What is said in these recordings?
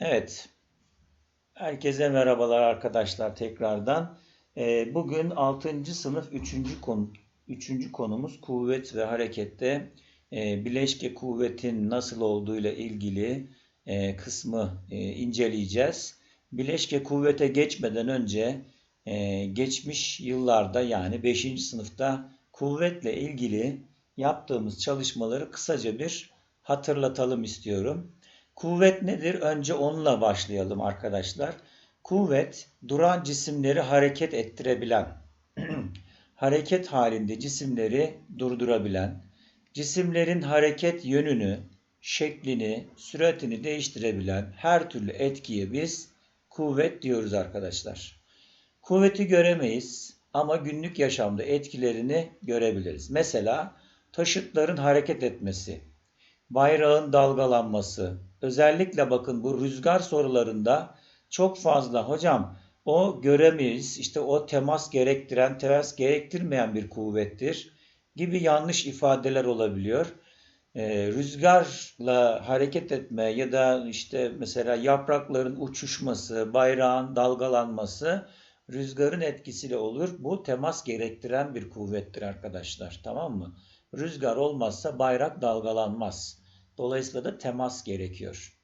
Evet. Herkese merhabalar arkadaşlar tekrardan. Ee, Bugün 6. sınıf 3. konu 3. konumuz kuvvet ve harekette e, bileşke kuvvetin nasıl olduğuyla ilgili e, kısmı e, inceleyeceğiz. Bileşke kuvvete geçmeden önce e, geçmiş yıllarda yani 5. sınıfta kuvvetle ilgili yaptığımız çalışmaları kısaca bir hatırlatalım istiyorum. Kuvvet nedir? Önce onunla başlayalım arkadaşlar. Kuvvet duran cisimleri hareket ettirebilen, hareket halinde cisimleri durdurabilen, cisimlerin hareket yönünü, şeklini, süratini değiştirebilen her türlü etkiye biz kuvvet diyoruz arkadaşlar. Kuvveti göremeyiz ama günlük yaşamda etkilerini görebiliriz. Mesela taşıtların hareket etmesi, bayrağın dalgalanması, özellikle bakın bu rüzgar sorularında çok fazla hocam o göremeyiz, işte o temas gerektiren, temas gerektirmeyen bir kuvvettir gibi yanlış ifadeler olabiliyor. Ee, rüzgarla hareket etme ya da işte mesela yaprakların uçuşması, bayrağın dalgalanması rüzgarın etkisiyle olur. Bu temas gerektiren bir kuvvettir arkadaşlar. Tamam mı? Rüzgar olmazsa bayrak dalgalanmaz. Dolayısıyla da temas gerekiyor.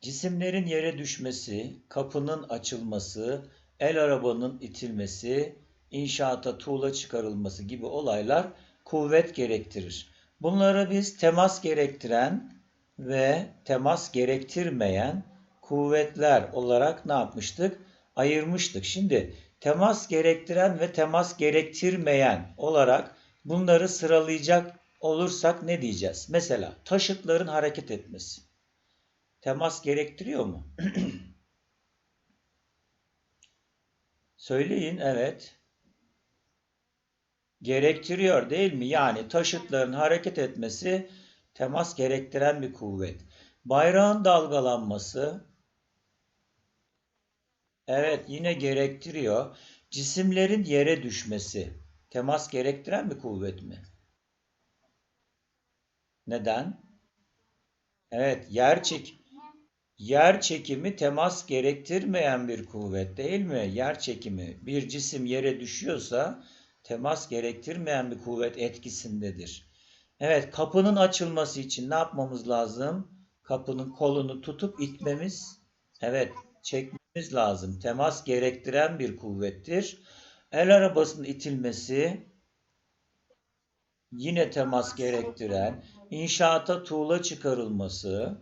Cisimlerin yere düşmesi, kapının açılması, el arabanın itilmesi, inşaata tuğla çıkarılması gibi olaylar kuvvet gerektirir. Bunlara biz temas gerektiren ve temas gerektirmeyen kuvvetler olarak ne yapmıştık? Ayırmıştık. Şimdi temas gerektiren ve temas gerektirmeyen olarak bunları sıralayacak olursak ne diyeceğiz? Mesela taşıtların hareket etmesi. Temas gerektiriyor mu? Söyleyin evet. Gerektiriyor değil mi? Yani taşıtların hareket etmesi temas gerektiren bir kuvvet. Bayrağın dalgalanması evet yine gerektiriyor. Cisimlerin yere düşmesi temas gerektiren bir kuvvet mi? Neden? Evet, yer çek yer çekimi temas gerektirmeyen bir kuvvet değil mi? Yer çekimi bir cisim yere düşüyorsa temas gerektirmeyen bir kuvvet etkisindedir. Evet, kapının açılması için ne yapmamız lazım? Kapının kolunu tutup itmemiz, evet, çekmemiz lazım. Temas gerektiren bir kuvvettir. El arabasının itilmesi yine temas gerektiren, inşaata tuğla çıkarılması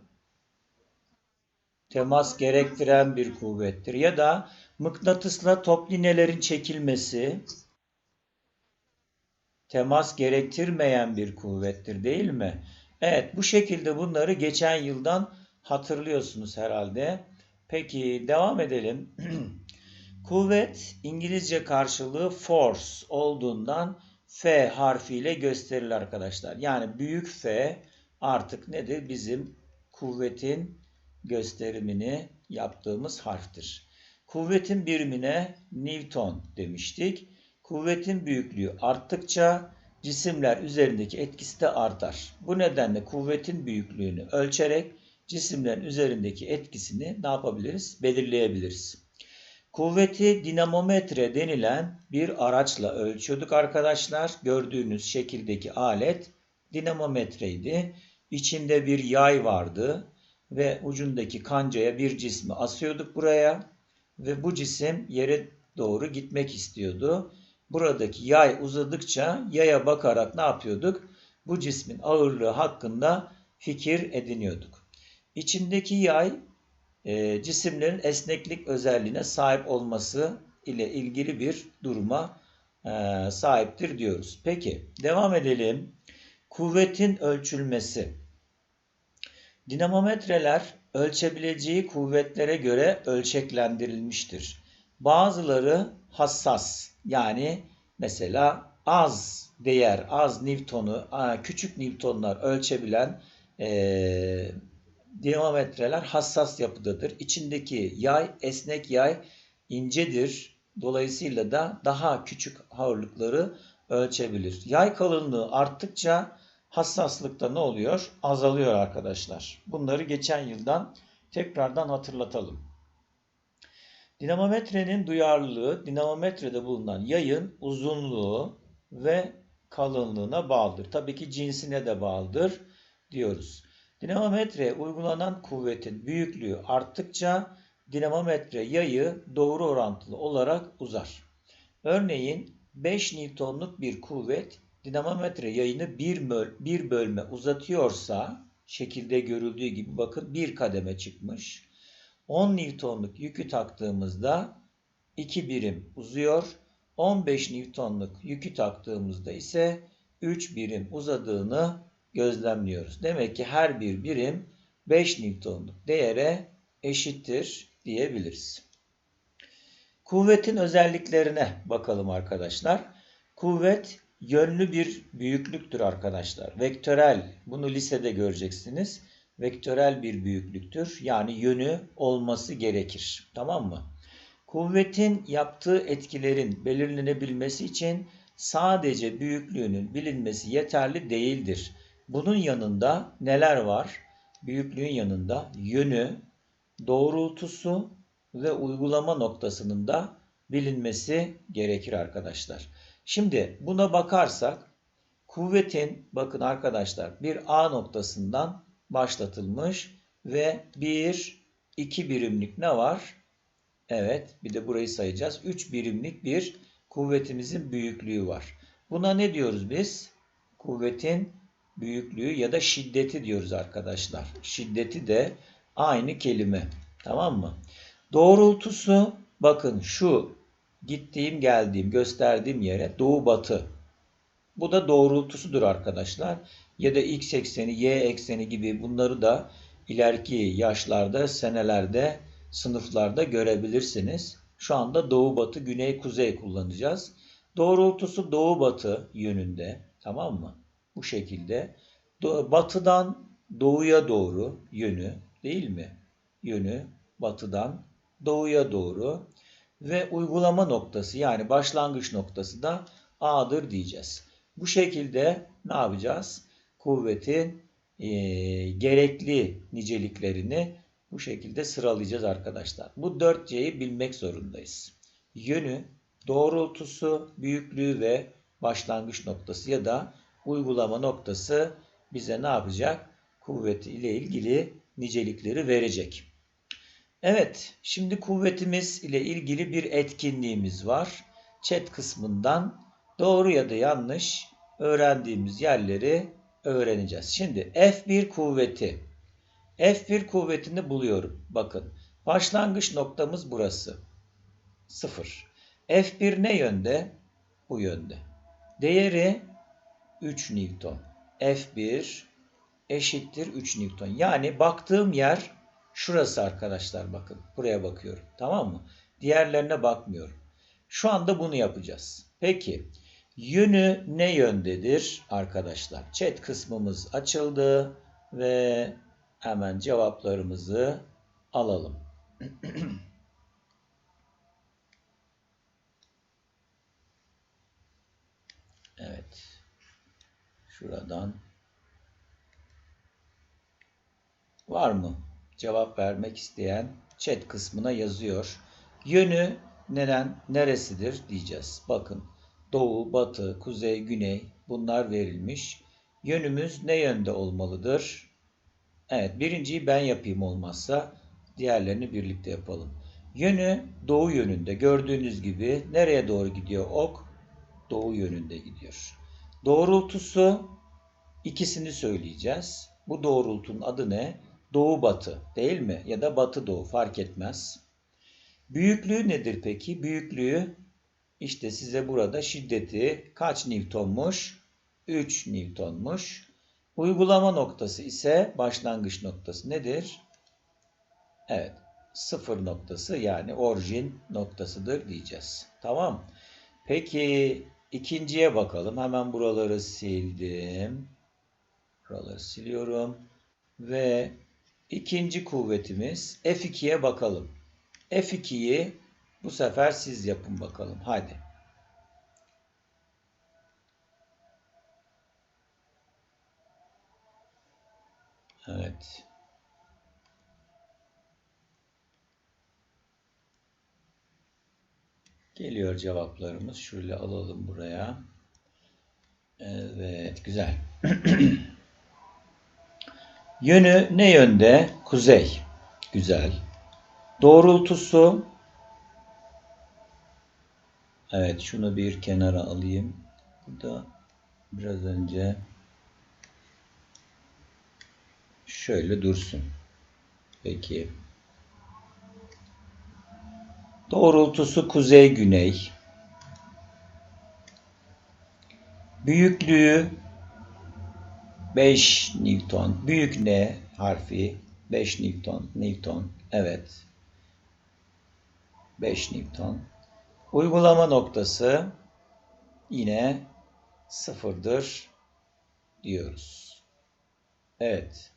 temas gerektiren bir kuvvettir. Ya da mıknatısla toplinelerin çekilmesi temas gerektirmeyen bir kuvvettir değil mi? Evet bu şekilde bunları geçen yıldan hatırlıyorsunuz herhalde. Peki devam edelim. Kuvvet İngilizce karşılığı force olduğundan F harfiyle gösterilir arkadaşlar. Yani büyük F artık nedir? Bizim kuvvetin gösterimini yaptığımız harftir. Kuvvetin birimine Newton demiştik. Kuvvetin büyüklüğü arttıkça cisimler üzerindeki etkisi de artar. Bu nedenle kuvvetin büyüklüğünü ölçerek cisimlerin üzerindeki etkisini ne yapabiliriz? Belirleyebiliriz. Kuvveti dinamometre denilen bir araçla ölçüyorduk arkadaşlar. Gördüğünüz şekildeki alet dinamometreydi. İçinde bir yay vardı ve ucundaki kancaya bir cismi asıyorduk buraya ve bu cisim yere doğru gitmek istiyordu. Buradaki yay uzadıkça yaya bakarak ne yapıyorduk? Bu cismin ağırlığı hakkında fikir ediniyorduk. İçindeki yay e, cisimlerin esneklik özelliğine sahip olması ile ilgili bir duruma e, sahiptir diyoruz. Peki devam edelim. Kuvvetin ölçülmesi. Dinamometreler ölçebileceği kuvvetlere göre ölçeklendirilmiştir. Bazıları hassas yani mesela az değer, az Newton'u, küçük Newton'lar ölçebilen e, dinamometreler hassas yapıdadır. İçindeki yay, esnek yay incedir. Dolayısıyla da daha küçük ağırlıkları ölçebilir. Yay kalınlığı arttıkça hassaslıkta ne oluyor? Azalıyor arkadaşlar. Bunları geçen yıldan tekrardan hatırlatalım. Dinamometrenin duyarlılığı dinamometrede bulunan yayın uzunluğu ve kalınlığına bağlıdır. Tabii ki cinsine de bağlıdır diyoruz. Dinamometreye uygulanan kuvvetin büyüklüğü arttıkça dinamometre yayı doğru orantılı olarak uzar. Örneğin 5 Newton'luk bir kuvvet dinamometre yayını bir, böl bir bölme uzatıyorsa şekilde görüldüğü gibi bakın bir kademe çıkmış. 10 Newton'luk yükü taktığımızda 2 birim uzuyor. 15 Newton'luk yükü taktığımızda ise 3 birim uzadığını gözlemliyoruz. Demek ki her bir birim 5 Newton'luk değere eşittir diyebiliriz. Kuvvetin özelliklerine bakalım arkadaşlar. Kuvvet yönlü bir büyüklüktür arkadaşlar. Vektörel, bunu lisede göreceksiniz. Vektörel bir büyüklüktür. Yani yönü olması gerekir. Tamam mı? Kuvvetin yaptığı etkilerin belirlenebilmesi için sadece büyüklüğünün bilinmesi yeterli değildir. Bunun yanında neler var? Büyüklüğün yanında yönü, doğrultusu ve uygulama noktasının da bilinmesi gerekir arkadaşlar. Şimdi buna bakarsak kuvvetin bakın arkadaşlar bir A noktasından başlatılmış ve 1 2 birimlik ne var? Evet, bir de burayı sayacağız. 3 birimlik bir kuvvetimizin büyüklüğü var. Buna ne diyoruz biz? Kuvvetin büyüklüğü ya da şiddeti diyoruz arkadaşlar. Şiddeti de aynı kelime. Tamam mı? Doğrultusu bakın şu gittiğim geldiğim gösterdiğim yere doğu batı. Bu da doğrultusudur arkadaşlar. Ya da x ekseni, y ekseni gibi bunları da ileriki yaşlarda, senelerde, sınıflarda görebilirsiniz. Şu anda doğu batı, güney kuzey kullanacağız. Doğrultusu doğu batı yönünde. Tamam mı? Bu şekilde. Batıdan doğuya doğru yönü değil mi? Yönü batıdan doğuya doğru ve uygulama noktası yani başlangıç noktası da A'dır diyeceğiz. Bu şekilde ne yapacağız? Kuvvetin e, gerekli niceliklerini bu şekilde sıralayacağız arkadaşlar. Bu 4C'yi bilmek zorundayız. Yönü, doğrultusu, büyüklüğü ve başlangıç noktası ya da uygulama noktası bize ne yapacak? Kuvveti ile ilgili nicelikleri verecek. Evet, şimdi kuvvetimiz ile ilgili bir etkinliğimiz var. Chat kısmından doğru ya da yanlış öğrendiğimiz yerleri öğreneceğiz. Şimdi F1 kuvveti. F1 kuvvetini buluyorum. Bakın, başlangıç noktamız burası. 0. F1 ne yönde? Bu yönde. Değeri 3 Newton. F1 eşittir 3 Newton. Yani baktığım yer şurası arkadaşlar bakın. Buraya bakıyorum. Tamam mı? Diğerlerine bakmıyorum. Şu anda bunu yapacağız. Peki yönü ne yöndedir arkadaşlar? Chat kısmımız açıldı ve hemen cevaplarımızı alalım. evet. Şuradan var mı? Cevap vermek isteyen chat kısmına yazıyor. Yönü neden neresidir diyeceğiz. Bakın doğu, batı, kuzey, güney bunlar verilmiş. Yönümüz ne yönde olmalıdır? Evet birinciyi ben yapayım olmazsa diğerlerini birlikte yapalım. Yönü doğu yönünde gördüğünüz gibi nereye doğru gidiyor ok? Doğu yönünde gidiyor. Doğrultusu ikisini söyleyeceğiz. Bu doğrultunun adı ne? Doğu batı değil mi? Ya da batı doğu fark etmez. Büyüklüğü nedir peki? Büyüklüğü işte size burada şiddeti kaç Newton'muş? 3 Newton'muş. Uygulama noktası ise başlangıç noktası nedir? Evet. Sıfır noktası yani orijin noktasıdır diyeceğiz. Tamam. Peki ikinciye bakalım. Hemen buraları sildim. Buraları siliyorum. Ve ikinci kuvvetimiz F2'ye bakalım. F2'yi bu sefer siz yapın bakalım. Hadi. Evet. Geliyor cevaplarımız. Şöyle alalım buraya. Evet, güzel. Yönü ne yönde? Kuzey. Güzel. Doğrultusu Evet, şunu bir kenara alayım. Burada biraz önce şöyle dursun. Peki. Doğrultusu kuzey güney. Büyüklüğü 5 Newton. Büyük N harfi 5 Newton. Newton. Evet. 5 Newton. Uygulama noktası yine sıfırdır diyoruz. Evet.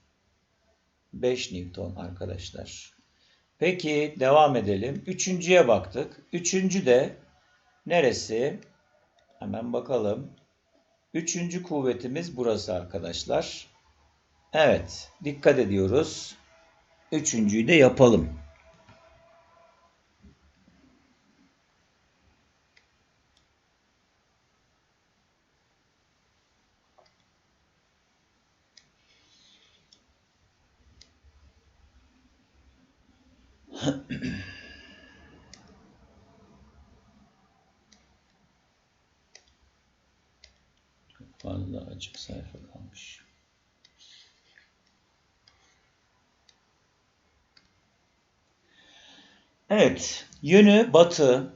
5 Newton arkadaşlar. Peki devam edelim. Üçüncüye baktık. Üçüncü de neresi? Hemen bakalım. Üçüncü kuvvetimiz burası arkadaşlar. Evet. Dikkat ediyoruz. Üçüncüyü de yapalım. Çok fazla açık sayfa kalmış. Evet, yönü batı,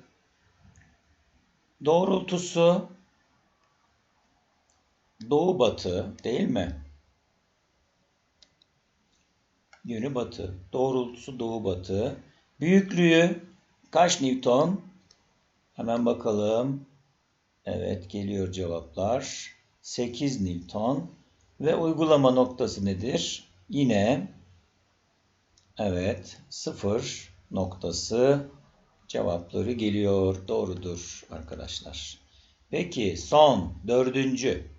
doğrultusu doğu batı değil mi? Yönü batı, doğrultusu doğu batı. Büyüklüğü kaç Newton? Hemen bakalım. Evet, geliyor cevaplar. 8 Newton ve uygulama noktası nedir? Yine evet 0 noktası cevapları geliyor. Doğrudur arkadaşlar. Peki son dördüncü.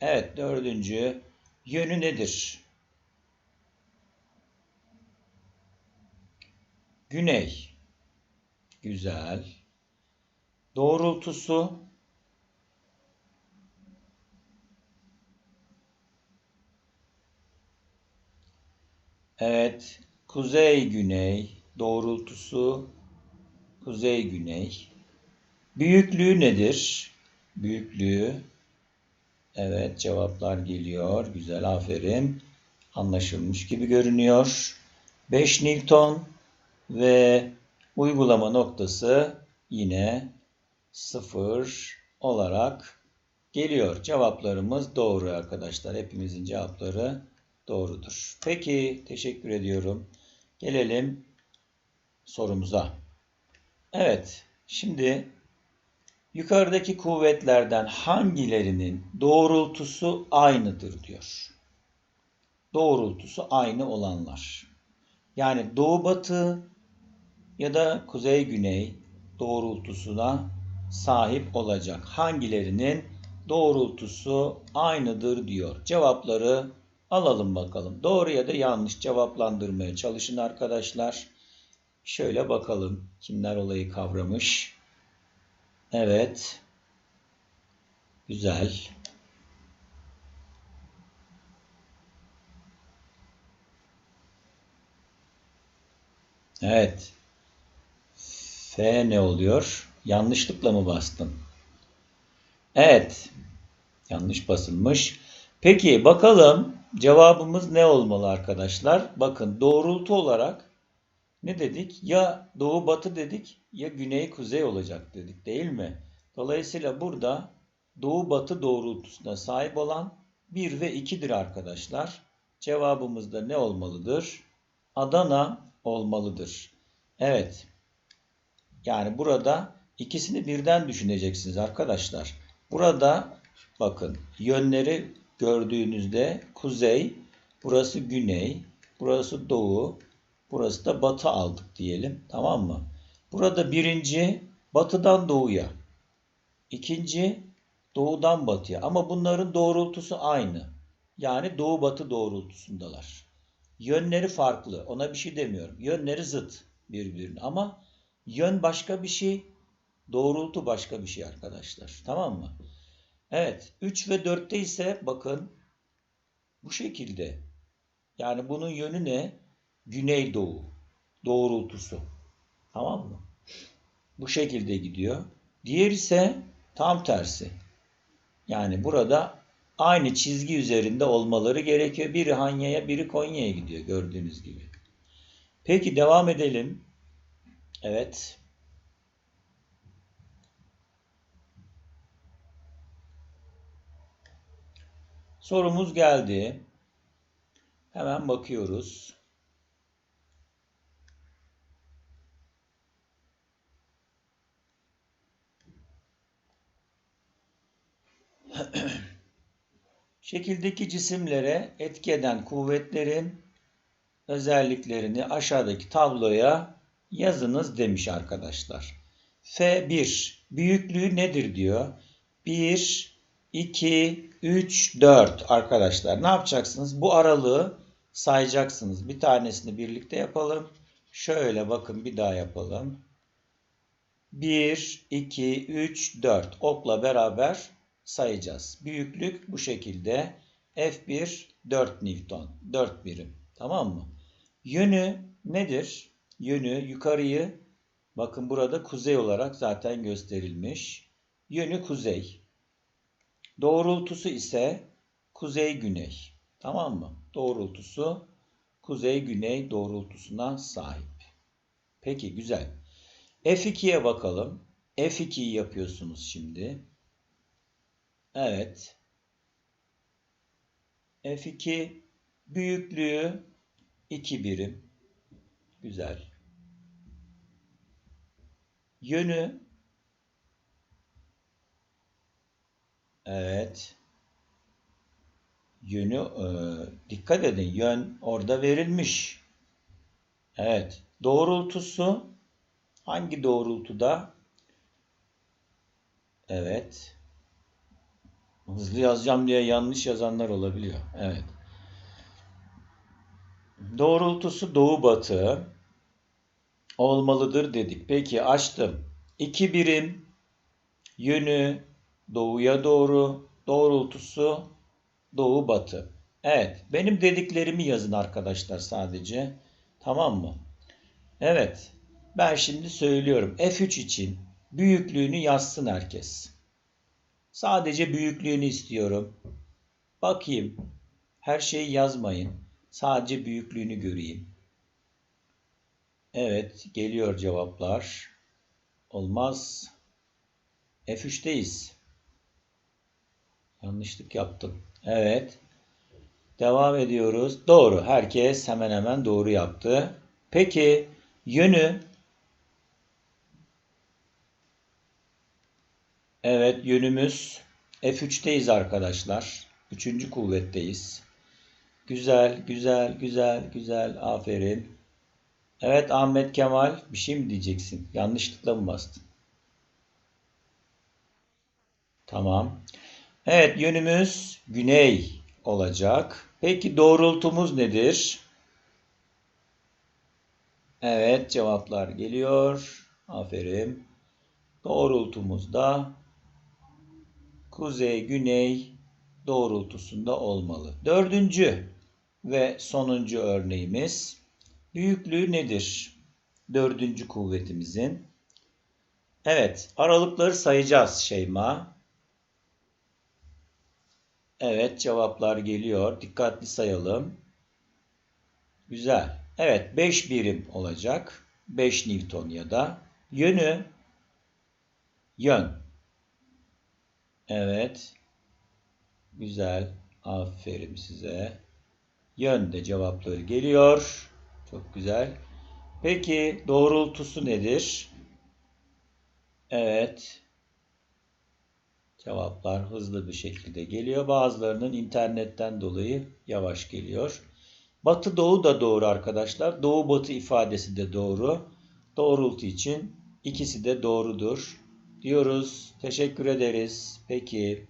Evet dördüncü yönü nedir? Güney. Güzel. Doğrultusu Evet, kuzey güney doğrultusu kuzey güney. Büyüklüğü nedir? Büyüklüğü Evet, cevaplar geliyor. Güzel, aferin. Anlaşılmış gibi görünüyor. 5 Newton ve uygulama noktası yine 0 olarak geliyor. Cevaplarımız doğru arkadaşlar. Hepimizin cevapları doğrudur. Peki teşekkür ediyorum. Gelelim sorumuza. Evet şimdi yukarıdaki kuvvetlerden hangilerinin doğrultusu aynıdır diyor. Doğrultusu aynı olanlar. Yani doğu batı ya da kuzey güney doğrultusuna sahip olacak. Hangilerinin doğrultusu aynıdır diyor. Cevapları alalım bakalım. Doğru ya da yanlış cevaplandırmaya çalışın arkadaşlar. Şöyle bakalım kimler olayı kavramış. Evet. Güzel. Evet. F ne oluyor? Yanlışlıkla mı bastın? Evet. Yanlış basılmış. Peki bakalım cevabımız ne olmalı arkadaşlar? Bakın doğrultu olarak ne dedik? Ya doğu batı dedik ya güney kuzey olacak dedik değil mi? Dolayısıyla burada doğu batı doğrultusuna sahip olan 1 ve 2'dir arkadaşlar. Cevabımız da ne olmalıdır? Adana olmalıdır. Evet. Yani burada ikisini birden düşüneceksiniz arkadaşlar. Burada bakın yönleri gördüğünüzde kuzey, burası güney, burası doğu, burası da batı aldık diyelim. Tamam mı? Burada birinci batıdan doğuya, ikinci doğudan batıya ama bunların doğrultusu aynı. Yani doğu batı doğrultusundalar. Yönleri farklı. Ona bir şey demiyorum. Yönleri zıt birbirine ama yön başka bir şey, Doğrultu başka bir şey arkadaşlar. Tamam mı? Evet. 3 ve 4'te ise bakın bu şekilde. Yani bunun yönü ne? Güneydoğu. Doğrultusu. Tamam mı? Bu şekilde gidiyor. Diğer ise tam tersi. Yani burada aynı çizgi üzerinde olmaları gerekiyor. Biri Hanya'ya, biri Konya'ya gidiyor gördüğünüz gibi. Peki devam edelim. Evet. Sorumuz geldi. Hemen bakıyoruz. Şekildeki cisimlere etki eden kuvvetlerin özelliklerini aşağıdaki tabloya yazınız demiş arkadaşlar. F1 büyüklüğü nedir diyor. 1, 2, 3, 4 arkadaşlar. Ne yapacaksınız? Bu aralığı sayacaksınız. Bir tanesini birlikte yapalım. Şöyle bakın bir daha yapalım. 1, 2, 3, 4 okla beraber sayacağız. Büyüklük bu şekilde. F1 4 Newton. 4 birim. Tamam mı? Yönü nedir? Yönü yukarıyı bakın burada kuzey olarak zaten gösterilmiş. Yönü kuzey. Doğrultusu ise kuzey-güney. Tamam mı? Doğrultusu kuzey-güney doğrultusuna sahip. Peki güzel. F2'ye bakalım. F2'yi yapıyorsunuz şimdi. Evet. F2 büyüklüğü 2 birim. Güzel. Yönü Evet. Yönü e, dikkat edin. Yön orada verilmiş. Evet. Doğrultusu hangi doğrultuda? Evet. Hızlı yazacağım diye yanlış yazanlar olabiliyor. Evet. Doğrultusu doğu batı olmalıdır dedik. Peki açtım. 2 birim yönü doğuya doğru doğrultusu doğu batı. Evet. Benim dediklerimi yazın arkadaşlar sadece. Tamam mı? Evet. Ben şimdi söylüyorum. F3 için büyüklüğünü yazsın herkes. Sadece büyüklüğünü istiyorum. Bakayım. Her şeyi yazmayın. Sadece büyüklüğünü göreyim. Evet, geliyor cevaplar. Olmaz. F3'teyiz. Yanlışlık yaptım. Evet. Devam ediyoruz. Doğru. Herkes hemen hemen doğru yaptı. Peki yönü Evet yönümüz F3'teyiz arkadaşlar. Üçüncü kuvvetteyiz. Güzel, güzel, güzel, güzel. Aferin. Evet Ahmet Kemal bir şey mi diyeceksin? Yanlışlıkla mı bastın? Tamam. Evet yönümüz güney olacak. Peki doğrultumuz nedir? Evet cevaplar geliyor. Aferin. Doğrultumuz da kuzey-güney doğrultusunda olmalı. Dördüncü ve sonuncu örneğimiz büyüklüğü nedir? Dördüncü kuvvetimizin. Evet, aralıkları sayacağız Şeyma. Evet, cevaplar geliyor. Dikkatli sayalım. Güzel. Evet, 5 birim olacak. 5 Newton ya da yönü yön Evet. Güzel. Aferin size. Yönde cevapları geliyor. Çok güzel. Peki doğrultusu nedir? Evet. Cevaplar hızlı bir şekilde geliyor. Bazılarının internetten dolayı yavaş geliyor. Batı doğu da doğru arkadaşlar. Doğu batı ifadesi de doğru. Doğrultu için ikisi de doğrudur diyoruz. Teşekkür ederiz. Peki.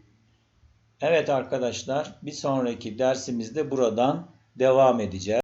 Evet arkadaşlar bir sonraki dersimizde buradan devam edeceğiz.